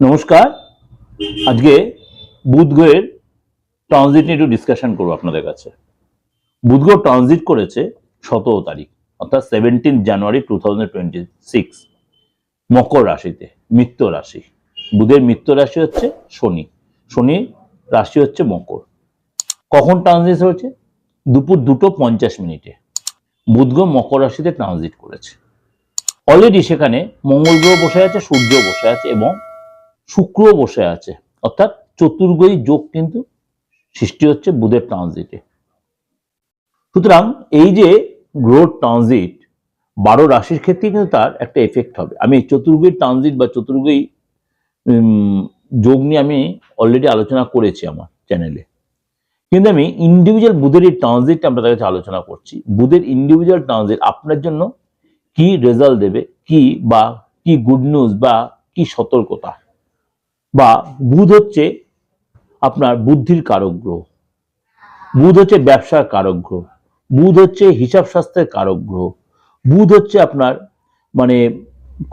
নমস্কার। আজকে বুধ গ্রহের ট্রানজিট নিয়ে একটু ডিসকাশন করব আপনাদের কাছে। বুধ গ্রহ ট্রানজিট করেছে সতেরো তারিখ, অর্থাৎ seventeen January two thousand twenty six মকর রাশিতে, মিত্র রাশি। বুধের মিত্র রাশি হচ্ছে শনি শনি রাশি হচ্ছে মকর। কখন ট্রানজিট হয়েছে? দুপুর দুটো পঞ্চাশ মিনিটে। বুধ গ্রহ মকর রাশিতে ট্রানজিট করেছে। অলরেডি সেখানে মঙ্গল গ্রহ বসে আছে, সূর্য বসে আছে এবং শুক্র বসে আছে। অর্থাৎ চতুর্গই যোগ কিন্তু সৃষ্টি হচ্ছে বুধের ট্রানজিটে সুতরাং এই যে গ্রহ ট্রানজিট বারো রাশির ক্ষেত্রে কিন্তু তার একটা এফেক্ট হবে। আমি চতুর্গই ট্রানজিট বা চতুর্গই যোগ নিয়ে আমি অলরেডি আলোচনা করেছি আমার চ্যানেলে কিন্তু আমি ইন্ডিভিজুয়াল বুধের এই ট্রানজিটটা তার কাছে আলোচনা করছি। বুধের ইন্ডিভিজুয়াল ট্রানজিট আপনার জন্য কি রেজাল্ট দেবে? কি বা কি গুড নিউজ বা কি সতর্কতা? বা বুধ হচ্ছে আপনার বুদ্ধির কারক গ্রহ। বুধ হচ্ছে ব্যবসার কারক গ্রহ। বুধ হচ্ছে হিসাব শাস্ত্রের কারক গ্রহ। বুধ হচ্ছে আপনার মানে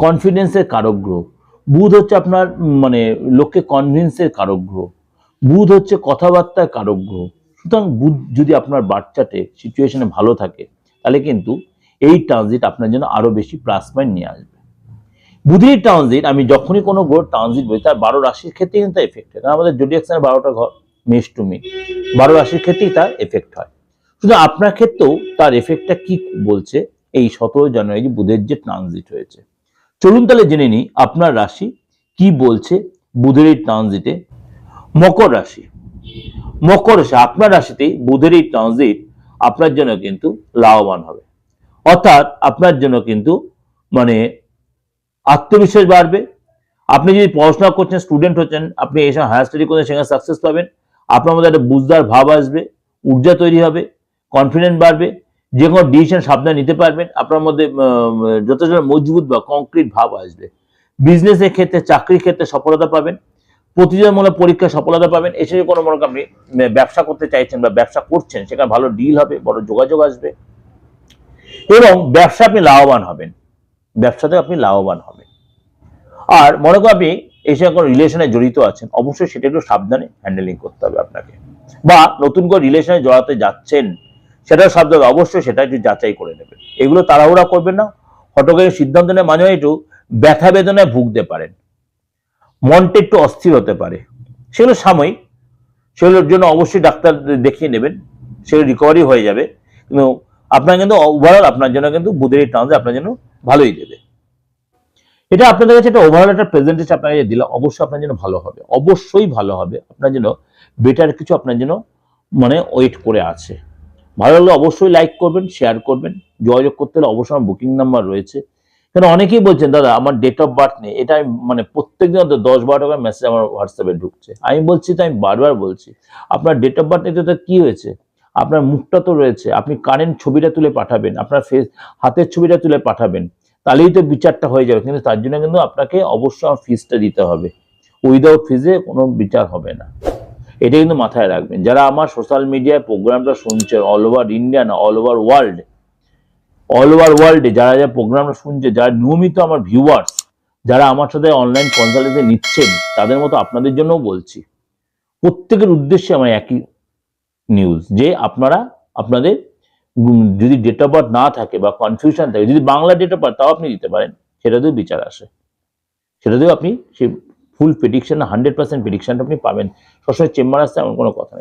কনফিডেন্সের কারক গ্রহ। বুধ হচ্ছে আপনার মানে লোককে কনভিন্সের কারক গ্রহ। বুধ হচ্ছে কথাবার্তার কারক গ্রহ। সুতরাং বুধ যদি আপনার বাচ্চাতে সিচুয়েশনে ভালো থাকে, তাহলে কিন্তু এই ট্রানজিট আপনার জন্য আরও বেশি প্লাস পয়েন্ট নিয়ে আসবে। বুধের ট্রানজিট, আমি যখনই কোনো গ্রহ ট্রানজিট বলি, তার বারো রাশির ক্ষেত্রে কিন্তু এফেক্ট হয়। কারণ আমাদের জোডিয়াক্সের বারোটা ঘর মেষ টু মে বারো রাশির ক্ষেত্রেই তার এফেক্ট হয়। শুধু আপনার ক্ষেত্রেও তার এফেক্টটা কি বলছে? এই সতেরো জানুয়ারি বুধের যে ট্রানজিট হয়েছে। চলুন তাহলে জেনে নিই, আপনার রাশি কি বলছে বুধের এই ট্রানজিটে? মকর রাশি। মকর রাশি, আপনার রাশিতে বুধের এই ট্রানজিট আপনার জন্য কিন্তু লাভবান হবে। অর্থাৎ আপনার জন্য কিন্তু মানে আত্মবিশ্বাস বাড়বে। আপনি যদি পড়াশোনা করছেন স্টুডেন্ট হচ্ছেন, আপনি এসে হায়ার স্টাডি করছেন, সেখানে সাকসেস পাবেন। আপনার মধ্যে একটা বুঝদার ভাব আসবে, ঊর্জা তৈরি হবে কনফিডেন্ট বাড়বে, যে কোনো ডিসিশন সাবধানে নিতে পারবেন, আপনার মধ্যে যথেষ্ট মজবুত বা কংক্রিট ভাব আসবে। বিজনেসের ক্ষেত্রে, চাকরির ক্ষেত্রে সফলতা পাবেন, প্রতিযোগিতামূলক পরীক্ষায় সফলতা পাবেন, এসে কোনো মনে আপনি ব্যবসা করতে চাইছেন বা ব্যবসা করছেন, সেখানে ভালো ডিল হবে, বড় যোগাযোগ আসবে। এবং ব্যবসা আপনি লাভবান হবেন। ব্যবসাতে আপনি লাভবান হবেন। আর মনে করো আপনি এই কোনো রিলেশনে জড়িত আছেন, অবশ্যই সেটা একটু সাবধানে হ্যান্ডেলিং করতে হবে আপনাকে। বা নতুন করে রিলেশনে জড়াতে যাচ্ছেন, সেটাও সাবধানে অবশ্যই সেটা একটু যাচাই করে নেবেন। এগুলো তাড়াহুড়া করবেন না হটকারী সিদ্ধান্ত নেওয়ার মাঝে একটু ব্যথা বেদনায় ভুগতে পারেন। মনটা একটু অস্থির হতে পারে। সেগুলো সাময়িক। সেগুলোর জন্য অবশ্যই ডাক্তার দেখিয়ে নেবেন। সেগুলো রিকভারি হয়ে যাবে। কিন্তু আপনার কিন্তু ওভারঅল আপনার জন্য কিন্তু বুধের এই আপনার জন্য ভালোই দেবে। এটা আপনাদের কাছে একটা ওভারঅল একটা প্রেজেন্টেশন আপনাকে দিলাম অবশ্যই আপনার জন্য ভালো হবে। অবশ্যই ভালো হবে। আপনার জন্য বেটার কিছু আপনার জন্য মানে ওয়েট করে আছে। ভালো লাগলে অবশ্যই লাইক করবেন শেয়ার করবেন। যোগাযোগ করতে হলে অবশ্যই আমার বুকিং নাম্বার রয়েছে। কারণ অনেকেই বলছেন, দাদা, আমার ডেট অফ বার্থ নেই। এটা আমি মানে প্রত্যেক দিন অন্তত দশ বারো টাকার মেসেজ আমার হোয়াটসঅ্যাপে ঢুকছে। আমি বলছি, তো আমি বারবার বলছি, আপনার ডেট অফ বার্থ নেই তো কী হয়েছে? আপনার মুখটা তো রয়েছে, আপনি কারেন্ট ছবিটা তুলে পাঠাবেন, আপনার ফেস হাতের ছবিটা তুলে পাঠাবেন, তাহলেই তো বিচারটা হয়ে যাবে, কিন্তু তার জন্য কিন্তু আপনাকে অবশ্যই আমার ফিসটা দিতে হবে উইদাউট ফিজে কোনো বিচার হবে না। এটা কিন্তু মাথায় রাখবেন, যারা আমার সোশ্যাল মিডিয়ায় প্রোগ্রামটা শুনছেন অল ওভার ইন্ডিয়া না all over world all over ওয়ার্ল্ডে যারা যারা প্রোগ্রামটা শুনছে, যারা নিয়মিত আমার ভিউয়ার্স যারা আমার সাথে অনলাইন কনসালটেন্সে নিচ্ছেন, তাদের মতো আপনাদের জন্যও বলছি, প্রত্যেকের উদ্দেশ্যে আমার একই নিউজ যে আপনারা আপনাদের যদি ডেট অফ বার্থ না থাকে বা কনফিউশন থাকে, যদি বাংলা ডেট অফ বার্থ তাও আপনি দিতে পারেন, সেটাতেও বিচার আসে। সেটাতেও আপনি সেই ফুল প্রেডিকশন হান্ড্রেড পার্সেন্ট প্রেডিকশনটা আপনি পাবেন। সবসময় চেম্বার আসতে এমন কোনো কথা